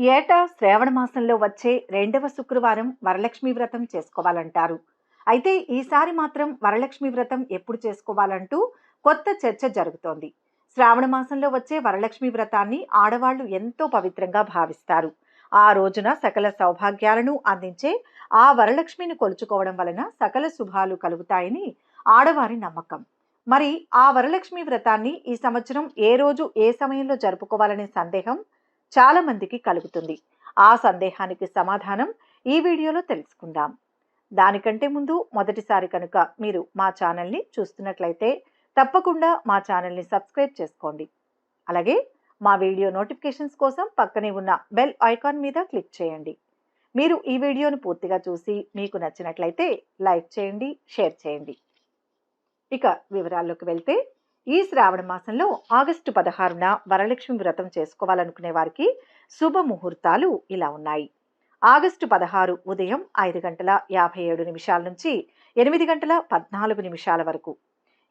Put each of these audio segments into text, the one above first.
ఏటా శ్రావణ మాసంలో వచ్చే రెండవ శుక్రవారం వరలక్ష్మి వ్రతం చేసుకోవాలంటారు. అయితే ఈసారి మాత్రం వరలక్ష్మి వ్రతం ఎప్పుడు చేసుకోవాలంటూ కొత్త చర్చ జరుగుతోంది. శ్రావణ మాసంలో వచ్చే వరలక్ష్మి వ్రతాన్ని ఆడవాళ్ళు ఎంతో పవిత్రంగా భావిస్తారు. ఆ రోజున సకల సౌభాగ్యాలను అందించే ఆ వరలక్ష్మిని కొలుచుకోవడం వలన సకల శుభాలు కలుగుతాయని ఆడవారి నమ్మకం. మరి ఆ వరలక్ష్మి వ్రతాన్ని ఈ సంవత్సరం ఏ రోజు ఏ సమయంలో జరుపుకోవాలనే సందేహం చాలా మందికి కలుగుతుంది. ఆ సందేహానికి సమాధానం ఈ వీడియోలో తెలుసుకుందాం. దానికంటే ముందు మొదటిసారి కనుక మీరు మా ఛానల్ని చూస్తున్నట్లయితే తప్పకుండా మా ఛానల్ని సబ్స్క్రైబ్ చేసుకోండి. అలాగే మా వీడియో నోటిఫికేషన్స్ కోసం పక్కనే ఉన్న బెల్ ఐకాన్ మీద క్లిక్ చేయండి. మీరు ఈ వీడియోను పూర్తిగా చూసి మీకు నచ్చినట్లయితే లైక్ చేయండి షేర్ చేయండి. ఇక వివరాల్లోకి వెళ్తే ఈ శ్రావణ మాసంలో ఆగస్టు పదహారున వరలక్ష్మి వ్రతం చేసుకోవాలనుకునే వారికి శుభ ముహూర్తాలు ఇలా ఉన్నాయి. ఆగస్టు పదహారు ఉదయం ఐదు గంటల యాభై ఏడు నిమిషాల నుంచి ఎనిమిది గంటల పద్నాలుగు నిమిషాల వరకు.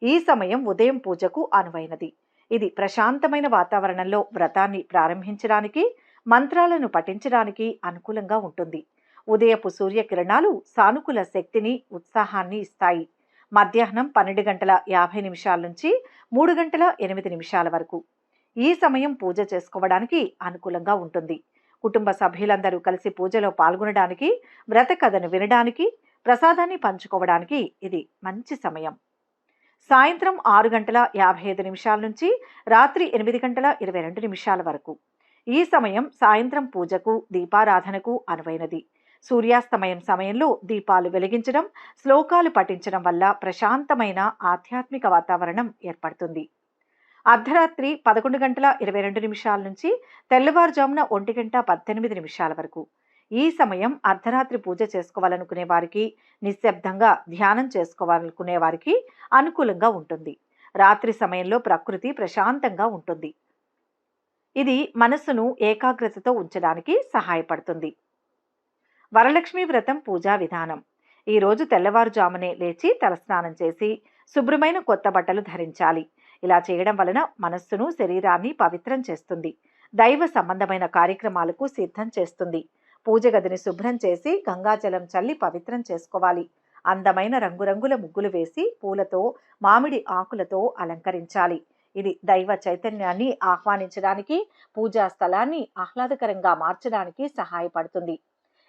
ఈ సమయం ఉదయం పూజకు అనువైనది. ఇది ప్రశాంతమైన వాతావరణంలో వ్రతాన్ని ప్రారంభించడానికి మంత్రాలను పఠించడానికి అనుకూలంగా ఉంటుంది. ఉదయపు సూర్యకిరణాలు సానుకూల శక్తిని ఉత్సాహాన్ని ఇస్తాయి. మధ్యాహ్నం పన్నెండు గంటల యాభై నిమిషాల నుంచి మూడు గంటల ఎనిమిది నిమిషాల వరకు. ఈ సమయం పూజ చేసుకోవడానికి అనుకూలంగా ఉంటుంది. కుటుంబ సభ్యులందరూ కలిసి పూజలో పాల్గొనడానికి వ్రత కథను వినడానికి ప్రసాదాన్ని పంచుకోవడానికి ఇది మంచి సమయం. సాయంత్రం ఆరు గంటల యాభై ఐదు నిమిషాల నుంచి రాత్రి ఎనిమిది గంటల ఇరవై రెండు నిమిషాల వరకు. ఈ సమయం సాయంత్రం పూజకు దీపారాధనకు అనువైనది. సూర్యాస్తమయం సమయంలో దీపాలు వెలిగించడం శ్లోకాలు పఠించడం వల్ల ప్రశాంతమైన ఆధ్యాత్మిక వాతావరణం ఏర్పడుతుంది. అర్ధరాత్రి పదకొండు గంటల ఇరవై రెండు నిమిషాల నుంచి తెల్లవారుజామున ఒంటి గంట పద్దెనిమిది నిమిషాల వరకు. ఈ సమయం అర్ధరాత్రి పూజ చేసుకోవాలనుకునే వారికి నిశ్శబ్దంగా ధ్యానం చేసుకోవాలనుకునే వారికి అనుకూలంగా ఉంటుంది. రాత్రి సమయంలో ప్రకృతి ప్రశాంతంగా ఉంటుంది. ఇది మనసును ఏకాగ్రతతో ఉంచడానికి సహాయపడుతుంది. వరలక్ష్మి వ్రతం పూజా విధానం. ఈరోజు తెల్లవారుజామునే లేచి తలస్నానం చేసి శుభ్రమైన కొత్త బట్టలు ధరించాలి. ఇలా చేయడం వలన మనస్సును శరీరాన్ని పవిత్రం చేస్తుంది. దైవ సంబంధమైన కార్యక్రమాలకు సిద్ధం చేస్తుంది. పూజ గదిని శుభ్రం చేసి గంగాజలం చల్లి పవిత్రం చేసుకోవాలి. అందమైన రంగురంగుల ముగ్గులు వేసి పూలతో మామిడి ఆకులతో అలంకరించాలి. ఇది దైవ చైతన్యాన్ని ఆహ్వానించడానికి పూజా స్థలాన్ని ఆహ్లాదకరంగా మార్చడానికి సహాయపడుతుంది.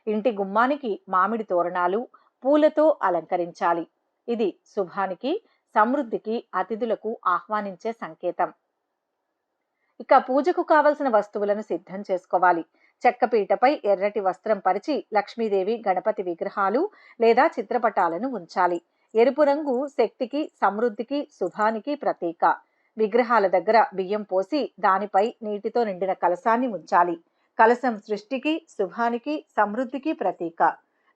ఇంటి గుమ్మానికి మామిడి తోరణాలు పూలతో అలంకరించాలి. ఇది శుభానికి సమృద్ధికి అతిథులకు ఆహ్వానించే సంకేతం. ఇక పూజకు కావలసిన వస్తువులను సిద్ధం చేసుకోవాలి. చెక్కపీటపై ఎర్రటి వస్త్రం పరిచి లక్ష్మీదేవి గణపతి విగ్రహాలు లేదా చిత్రపటాలను ఉంచాలి. ఎరుపు రంగు శక్తికి సమృద్ధికి శుభానికి ప్రతీక. విగ్రహాల దగ్గర బియ్యం పోసి దానిపై నీటితో నిండిన కలసాన్ని ఉంచాలి. కలశం సృష్టికి శుభానికి సమృద్ధికి ప్రతీక.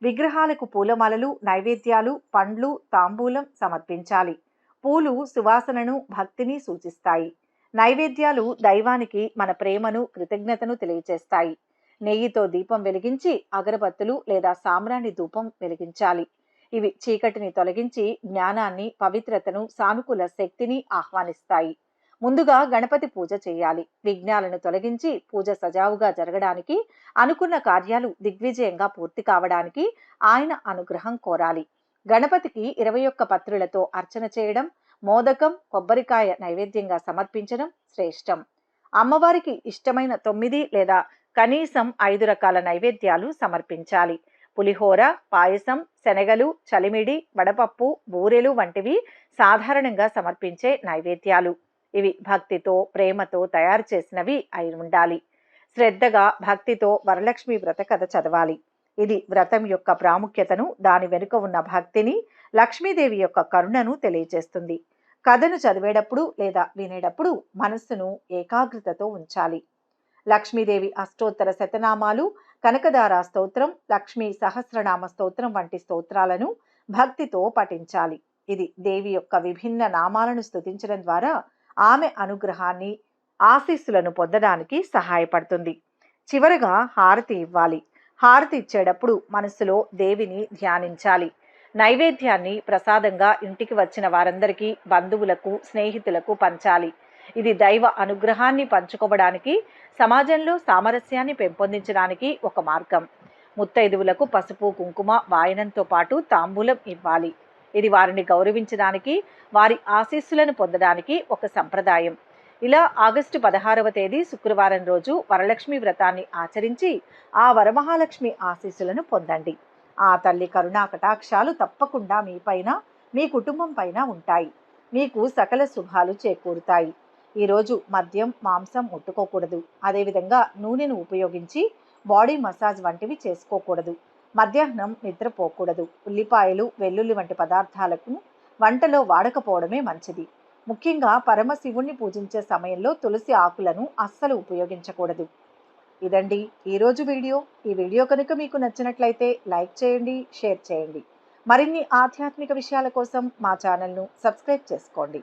విగ్రహాలకు పూలమాలలు నైవేద్యాలు పండ్లు తాంబూలం సమర్పించాలి. పూలు సువాసనను భక్తిని సూచిస్తాయి. నైవేద్యాలు దైవానికి మన ప్రేమను కృతజ్ఞతను తెలియచేస్తాయి. నెయ్యితో దీపం వెలిగించి అగరబత్తులు లేదా సామ్రాణి ధూపం వెలిగించాలి. ఇవి చీకటిని తొలగించి జ్ఞానాన్ని పవిత్రతను సానుకూల శక్తిని ఆహ్వానిస్తాయి. ముందుగా గణపతి పూజ చేయాలి. విఘ్నాలను తొలగించి పూజ సజావుగా జరగడానికి అనుకున్న కార్యాలు దిగ్విజయంగా పూర్తి కావడానికి ఆయన అనుగ్రహం కోరాలి. గణపతికి ఇరవై ఒక్క పత్రులతో అర్చన చేయడం మోదకం కొబ్బరికాయ నైవేద్యంగా సమర్పించడం శ్రేష్టం. అమ్మవారికి ఇష్టమైన తొమ్మిది లేదా కనీసం ఐదు రకాల నైవేద్యాలు సమర్పించాలి. పులిహోర పాయసం శనగలు చలిమిడి వడపప్పు బూరెలు వంటివి సాధారణంగా సమర్పించే నైవేద్యాలు. ఇవి భక్తితో ప్రేమతో తయారు చేసినవి అయి ఉండాలి. శ్రద్ధగా భక్తితో వరలక్ష్మి వ్రత కథ చదవాలి. ఇది వ్రతం యొక్క ప్రాముఖ్యతను దాని వెనుక ఉన్న భక్తిని లక్ష్మీదేవి యొక్క కరుణను తెలియజేస్తుంది. కథను చదివేటప్పుడు లేదా వినేటప్పుడు మనస్సును ఏకాగ్రతతో ఉంచాలి. లక్ష్మీదేవి అష్టోత్తర శతనామాలు కనకదార స్తోత్రం లక్ష్మీ సహస్రనామ స్తోత్రం వంటి స్తోత్రాలను భక్తితో పఠించాలి. ఇది దేవి యొక్క విభిన్న నామాలను స్తుతించడం ద్వారా ఆమె అనుగ్రహాన్ని ఆశీస్సులను పొందడానికి సహాయపడుతుంది. చివరగా హారతి ఇవ్వాలి. హారతి ఇచ్చేటప్పుడు మనసులో దేవిని ధ్యానించాలి. నైవేద్యాన్ని ప్రసాదంగా ఇంటికి వచ్చిన వారందరికీ బంధువులకు స్నేహితులకు పంచాలి. ఇది దైవ అనుగ్రహాన్ని పంచుకోవడానికి సమాజంలో సామరస్యాన్ని పెంపొందించడానికి ఒక మార్గం. ముత్తైదువులకు పసుపు కుంకుమ వాయనంతో పాటు తాంబూలం ఇవ్వాలి. ఇది వారిని గౌరవించడానికి వారి ఆశీస్సులను పొందడానికి ఒక సంప్రదాయం. ఇలా ఆగస్టు పదహారవ తేదీ శుక్రవారం రోజు వరలక్ష్మి వ్రతాన్ని ఆచరించి ఆ వరమహాలక్ష్మి ఆశీస్సులను పొందండి. ఆ తల్లి కరుణా కటాక్షాలు తప్పకుండా మీపైన మీ కుటుంబం పైన ఉంటాయి. మీకు సకల శుభాలు చేకూరుతాయి. ఈరోజు మద్యం మాంసం ముట్టుకోకూడదు. అదేవిధంగా నూనెను ఉపయోగించి బాడీ మసాజ్ వంటివి చేసుకోకూడదు. మధ్యాహ్నం నిద్రపోకూడదు. ఉల్లిపాయలు వెల్లుల్లి వంటి పదార్థాలకు వంటలో వాడకపోవడమే మంచిది. ముఖ్యంగా పరమశివుణ్ణి పూజించే సమయంలో తులసి ఆకులను అస్సలు ఉపయోగించకూడదు. ఇదండి ఈరోజు వీడియో. ఈ వీడియో కనుక మీకు నచ్చినట్లయితే లైక్ చేయండి షేర్ చేయండి. మరిన్ని ఆధ్యాత్మిక విషయాల కోసం మా ఛానల్ను సబ్స్క్రైబ్ చేసుకోండి.